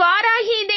இவ்வாறாகி இதை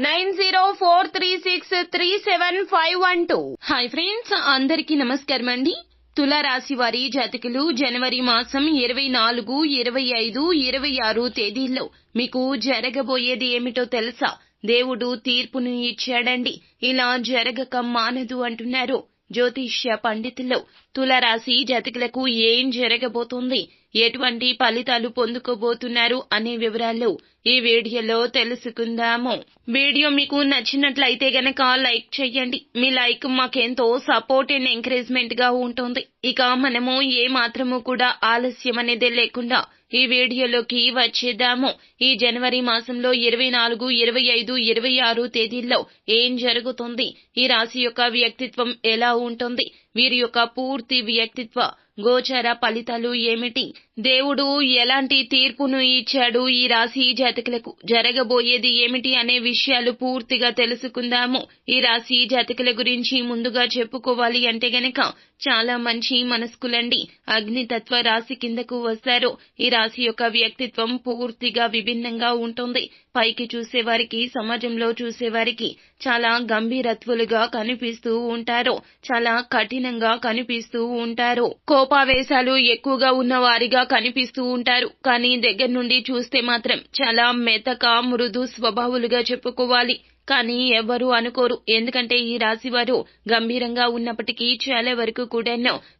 nine zero four three six three seven five one two. Hi friends అందరికీ నమస్కారం అండి. తులారాశి వారి జాతకులు జనవరి మాసం ఇరవై నాలుగు ఇరవై ఐదు ఇరవై ఆరు తేదీల్లో మీకు జరగబోయేది ఏమిటో తెలుసా? దేవుడు తీర్పును ఇచ్చాడండి. ఇలా జరగక మానదు అంటున్నారు జ్యోతిష్య పండితులు. తులరాశి జాతకులకు ఏం జరగబోతోంది? ఎటువంటి ఫలితాలు పొందుకోబోతున్నారు అనే వివరాలు ఈ వీడియోలో తెలుసుకుందాము. వీడియో మీకు నచ్చినట్లయితే గనక లైక్ చేయండి. మీ లైక్ మాకెంతో సపోర్ట్ అండ్ ఎంకరేజ్మెంట్గా ఉంటుంది. ఇక మనము ఏ మాత్రము కూడా ఆలస్యం అనేది లేకుండా ఈ వీడియోలోకి వచ్చేద్దాము. ఈ జనవరి మాసంలో ఇరవై నాలుగు ఇరవై ఐదు ఇరవై ఆరు తేదీల్లో ఏం జరుగుతుంది? ఈ రాశి యొక్క వ్యక్తిత్వం ఎలా ఉంటుంది? వీరి యొక్క పూర్తి వ్యక్తిత్వ గోచర ఫలితాలు ఏమిటి? దేవుడు ఎలాంటి తీర్పును ఇచ్చాడు ఈ రాశి జాతకులకు? జరగబోయేది ఏమిటి అనే విషయాలు పూర్తిగా తెలుసుకుందాము. ఈ రాశి జాతకుల గురించి ముందుగా చెప్పుకోవాలి అంటే గనక చాలా మంచి మనస్కులండి. అగ్నితత్వ రాశి కిందకు వస్తారు. ఈ రాశి యొక్క వ్యక్తిత్వం పూర్తిగా విభిన్నంగా ఉంటుంది. పైకి చూసేవారికి సమాజంలో చూసేవారికి చాలా గంభీరత్వులుగా కనిపిస్తూ ఉంటారు. చాలా కఠినంగా కనిపిస్తూ ఉంటారు. కోపావేశాలు ఎక్కువగా ఉన్న వారిగా కనిపిస్తూ ఉంటారు. కానీ దగ్గర నుండి చూస్తే మాత్రం చాలా మెతక మృదు స్వభావులుగా చెప్పుకోవాలి. కానీ ఎవరు అనుకోరు. ఎందుకంటే ఈ రాశి వారు గంభీరంగా ఉన్నప్పటికీ చాలా వరకు కూడా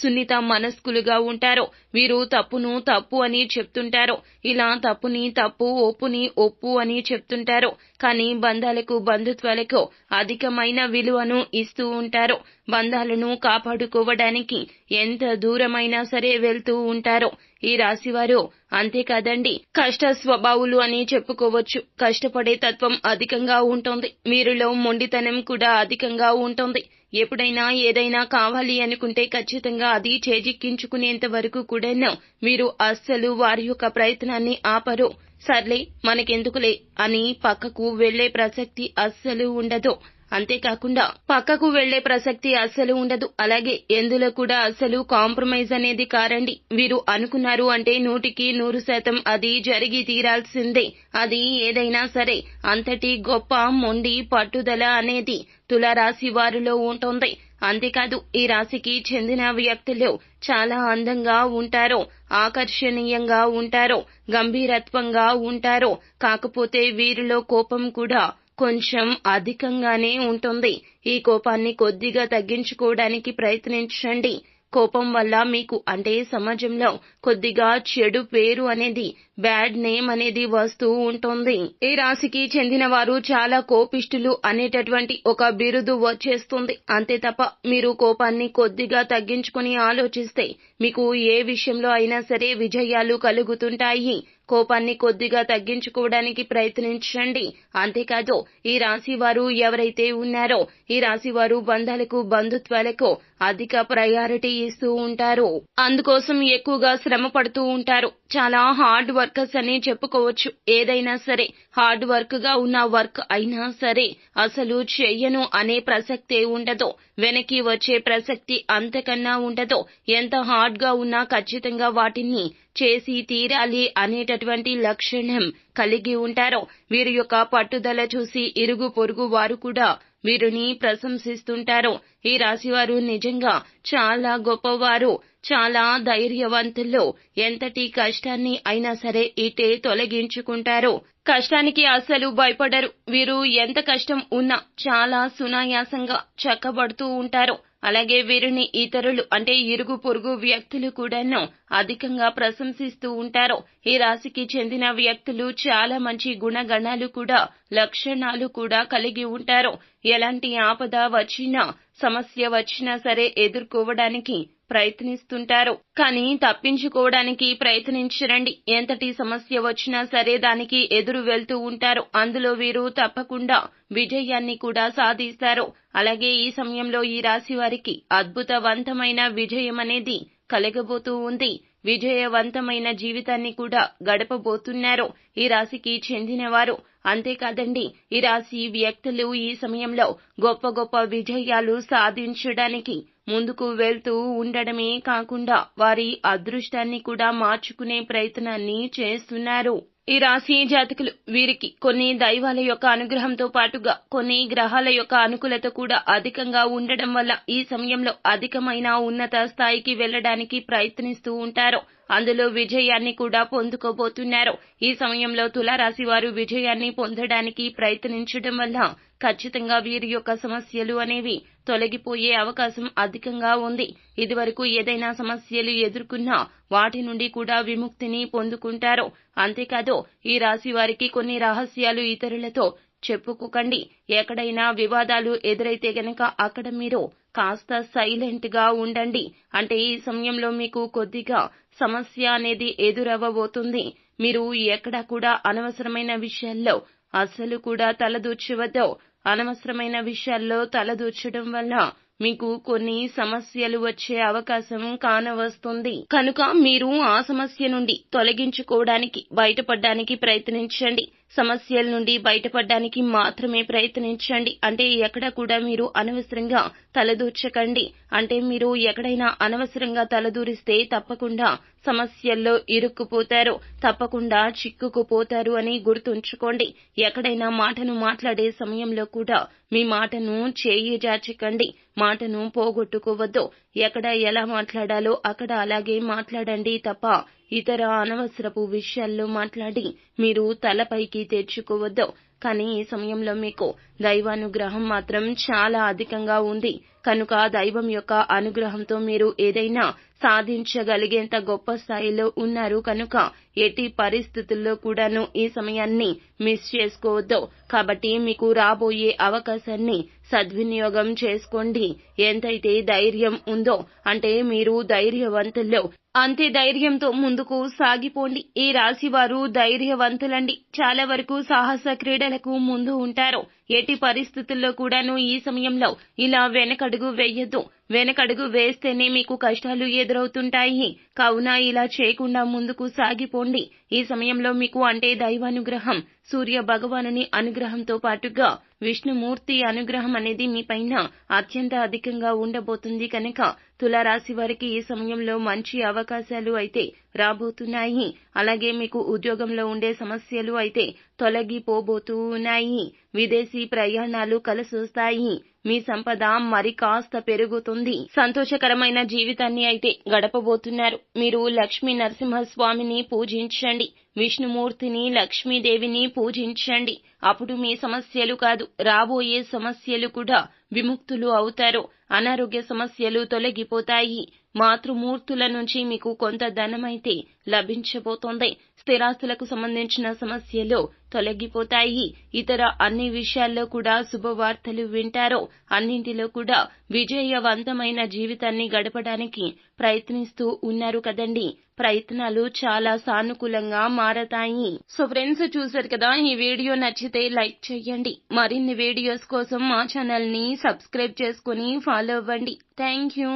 సున్నిత మనస్కులుగా ఉంటారు. వీరు తప్పును తప్పు అని చెప్తుంటారు. ఇలా తప్పుని తప్పు ఒప్పుని ఒప్పు అని చెప్తుంటారు. కానీ బంధాలకు బంధుత్వాలకు అధికమైన విలువను ఇస్తూ ఉంటారు. బంధాలను కాపాడుకోవడానికి ఎంత దూరమైనా సరే వెళ్తూ ఉంటారో ఈ రాశివారు అంతేకాదండి. కష్ట స్వభావులు అని చెప్పుకోవచ్చు. కష్టపడే తత్వం అధికంగా ఉంటుంది. మీరులో మొండితనం కూడా అధికంగా ఉంటుంది. ఎప్పుడైనా ఏదైనా కావాలి అనుకుంటే ఖచ్చితంగా అది చేజిక్కించుకునేంత వరకు కూడా మీరు అస్సలు వారి యొక్క ప్రయత్నాన్ని ఆపరు. సర్లే మనకెందుకులే అని పక్కకు వెళ్ళే ప్రసక్తి అస్సలు ఉండదు. అంతేకాకుండా పక్కకు వెళ్ళే ప్రసక్తి అస్సలు ఉండదు. అలాగే ఎందులో కూడా అస్సలు కాంప్రమైజ్ అనేది కారండి. వీరు అనుకున్నారు అంటే నూటికి నూరు శాతం అది జరిగి తీరాల్సిందే. అది ఏదైనా సరే అంతటి గొప్ప మొండి పట్టుదల అనేది తులారాశి వారిలో ఉంటుంది. అంతేకాదు ఈ రాశికి చెందిన వ్యక్తులు చాలా అందంగా ఉంటారో ఆకర్షణీయంగా ఉంటారో గంభీరత్వంగా ఉంటారో కాకపోతే వీరిలో కోపం కూడా కొంచెం అధికంగానే ఉంటుంది. ఈ కోపాన్ని కొద్దిగా తగ్గించుకోవడానికి ప్రయత్నించండి. కోపం వల్ల మీకు అంటే సమాజంలో కొద్దిగా చెడు పేరు అనేది బ్యాడ్ నేమ్ అనేది వస్తూ ఉంటుంది. ఈ రాశికి చెందిన వారు చాలా కోపిష్టులు అనేటటువంటి ఒక బిరుదు వచ్చేస్తుంది. అంతే తప్ప మీరు కోపాన్ని కొద్దిగా తగ్గించుకుని ఆలోచిస్తే మీకు ఏ విషయంలో అయినా సరే విజయాలు కలుగుతుంటాయి. కోపాన్ని కొద్దిగా తగ్గించుకోవడానికి ప్రయత్నించండి. అంతేకాదు ఈ రాశి వారు ఎవరైతే ఉన్నారో ఈ రాశి వారు బంధాలకు బంధుత్వాలకు అధిక ప్రయారిటీ ఇస్తూ ఉంటారు. అందుకోసం ఎక్కువగా శ్రమ పడుతూ ఉంటారు. చాలా హార్డ్ వర్కర్స్ అని చెప్పుకోవచ్చు. ఏదైనా సరే హార్డ్ వర్క్గా ఉన్న వర్క్ అయినా సరే అసలు చెయ్యను అనే ప్రసక్తే ఉండదు. వెనక్కి వచ్చే ప్రసక్తి అంతకన్నా ఉండదు. ఎంత హార్డ్గా ఉన్నా ఖచ్చితంగా వాటిని చేసి తీరాలి అనేటటువంటి లక్షణం కలిగి ఉంటారు వీరి యొక్క పట్టుదల చూసి ఇరుగు పొరుగు వారు కూడా వీరిని ప్రశంసిస్తుంటారు ఈ రాశివారు నిజంగా చాలా గొప్పవారు చాలా ధైర్యవంతులు. ఎంతటి కష్టాన్ని అయినా సరే ఇటే తొలగించుకుంటారు. కష్టానికి అసలు భయపడరు. వీరు ఎంత కష్టం ఉన్నా చాలా సునాయాసంగా చక్కబడుతూ ఉంటారు. అలాగే వీరిని ఇతరులు అంటే ఇరుగు పొరుగు వ్యక్తులు కూడాను అధికంగా ప్రశంసిస్తూ ఉంటారు. ఈ రాశికి చెందిన వ్యక్తులు చాలా మంచి గుణగణాలు కూడా లక్షణాలు కూడా కలిగి ఉంటారు. ఎలాంటి ఆపద వచ్చినా సమస్య వచ్చినా సరే ఎదుర్కోవడానికి ప్రయత్నిస్తుంటారు. కానీ తప్పించుకోవడానికి ప్రయత్నించరండి. ఎంతటి సమస్య వచ్చినా సరే దానికి ఎదురు వెళ్తూ ఉంటారు. అందులో వీరు తప్పకుండా విజయాన్ని కూడా సాధిస్తారు. అలాగే ఈ సమయంలో ఈ రాశి వారికి అద్భుతవంతమైన విజయం అనేది కలగబోతూ ఉంది. విజయవంతమైన జీవితాన్ని కూడా గడపబోతున్నారు. ఈ రాశికి చెందినవారు. అంతేకాదండి ఈ రాశి వ్యక్తులు ఈ సమయంలో గొప్ప గొప్ప విజయాలు సాధించడానికి ముందుకు వెళ్తూ ఉండడమే కాకుండా వారి అదృష్టాన్ని కూడా మార్చుకునే ప్రయత్నాన్ని చేస్తున్నారు. ఈ రాశి జాతకులు వీరికి కొన్ని దైవాల యొక్క అనుగ్రహంతో పాటుగా కొన్ని గ్రహాల యొక్క అనుకూలత కూడా అధికంగా ఉండడం వల్ల ఈ సమయంలో అధికమైన ఉన్నత స్థాయికి వెళ్ళడానికి ప్రయత్నిస్తూ ఉంటారు. అందులో విజయాన్ని కూడా పొందుకోబోతున్నారు. ఈ సమయంలో తులారాశి వారు విజయాన్ని పొందడానికి ప్రయత్నించడం వల్ల ఖచ్చితంగా వీరి యొక్క సమస్యలు అనేవి తొలగిపోయే అవకాశం అధికంగా ఉంది. ఇదివరకు ఏదైనా సమస్యలు ఎదుర్కొన్నా వాటి నుండి కూడా విముక్తిని పొందుకుంటారు. అంతేకాదు ఈ రాశి వారికి కొన్ని రహస్యాలు ఇతరులతో చెప్పుకోకండి. ఎక్కడైనా వివాదాలు ఎదురైతే గనక అక్కడ మీరు కాస్త సైలెంట్గా ఉండండి. అంటే ఈ సమయంలో మీకు కొద్దిగా సమస్య అనేది ఎదురవ్వబోతుంది. మీరు ఎక్కడ కూడా అనవసరమైన విషయాల్లో అస్సలు కూడా తలదూర్చవద్దు. అనవసరమైన విషయాల్లో తలదూర్చడం వల్ల మీకు కొన్ని సమస్యలు వచ్చే అవకాశం కానవస్తుంది. కనుక మీరు ఆ సమస్య నుండి తొలగించుకోవడానికి బయటపడడానికి ప్రయత్నించండి. సమస్యల నుండి బయటపడడానికి మాత్రమే ప్రయత్నించండి. అంటే ఎక్కడ కూడా మీరు అనవసరంగా తలదూర్చకండి. అంటే మీరు ఎక్కడైనా అనవసరంగా తలదూరిస్తే తప్పకుండా సమస్యల్లో ఇరుక్కుపోతారు. తప్పకుండా చిక్కుకుపోతారు అని గుర్తుంచుకోండి. ఎక్కడైనా మాటను మాట్లాడే సమయంలో కూడా మీ మాటను చేయి జాచకండి. మాటను పోగొట్టుకోవద్దు. ఎక్కడ ఎలా మాట్లాడాలో అక్కడ అలాగే మాట్లాడండి తప్ప ఇతర అనవసరపు విషయాల్లో మాట్లాడి మీరు తలపైకి తెచ్చుకోవద్దు. కానీ ఈ సమయంలో మీకు దైవానుగ్రహం మాత్రం చాలా అధికంగా ఉంది. కనుక దైవం యొక్క అనుగ్రహంతో మీరు ఏదైనా సాధించగలిగేంత గొప్ప స్థాయిలో ఉన్నారు. కనుక ఎట్టి పరిస్థితుల్లో కూడాను ఈ సమయాన్ని మిస్ చేసుకోవద్దు. కాబట్టి మీకు రాబోయే అవకాశాన్ని సద్వినియోగం చేసుకోండి. ఎంతైతే ధైర్యం ఉందో అంటే మీరు ధైర్యవంతుల్లో అంతే ధైర్యంతో ముందుకు సాగిపోండి. ఈ రాశి వారు ధైర్యవంతులండి. చాలా వరకు సాహస క్రీడలకు ముందు ఉంటారు. ఎట్టి పరిస్థితుల్లో కూడాను ఈ సమయంలో ఇలా వెనకడుగు వేయొద్దు. వెనకడుగు వేస్తేనే మీకు కష్టాలు ఎదురవుతుంటాయి. కావున ఇలా చేయకుండా ముందుకు సాగిపోండి. ఈ సమయంలో మీకు అంటే దైవానుగ్రహం సూర్య భగవానుని అనుగ్రహంతో పాటుగా విష్ణుమూర్తి అనుగ్రహం అనేది మీ పైన అత్యంత అధికంగా ఉండబోతుంది కనుక తులారాశి వారికి ఈ సమయంలో మంచి అవకాశాలు అయితే రాబోతున్నాయి. అలాగే మీకు ఉద్యోగంలో ఉండే సమస్యలు అయితే తొలగిపోబోతూ ఉన్నాయి విదేశీ ప్రయాణాలు కలిసొస్తాయి. మీ సంపద మరి కాస్త పెరుగుతుంది. సంతోషకరమైన జీవితాన్ని అయితే గడపబోతున్నారు. మీరు లక్ష్మీ నరసింహస్వామిని పూజించండి. విష్ణుమూర్తిని లక్ష్మీదేవిని పూజించండి. అప్పుడు మీ సమస్యలు కాదు రాబోయే సమస్యలు కూడా విముక్తులు అవుతారు. అనారోగ్య సమస్యలు తొలగిపోతాయి. మాతృమూర్తుల నుంచి మీకు కొంత ధనమైతే లభించబోతోంది. స్థిరాస్తులకు సంబంధించిన సమస్యలు తొలగిపోతాయి. ఇతర అన్ని విషయాల్లో కూడా శుభవార్తలు వింటారో అన్నింటిలో కూడా విజయవంతమైన జీవితాన్ని గడపడానికి ప్రయత్నిస్తూ ఉన్నారు కదండి. ప్రయత్నాలు చాలా సానుకూలంగా మారతాయి. సో ఫ్రెండ్స్ చూసారు కదా ఈ వీడియో నచ్చితే లైక్ చేయండి. మరిన్ని వీడియోస్ కోసం మా ఛానల్ని సబ్స్క్రైబ్ చేసుకుని ఫాలో అవ్వండి. Thank you.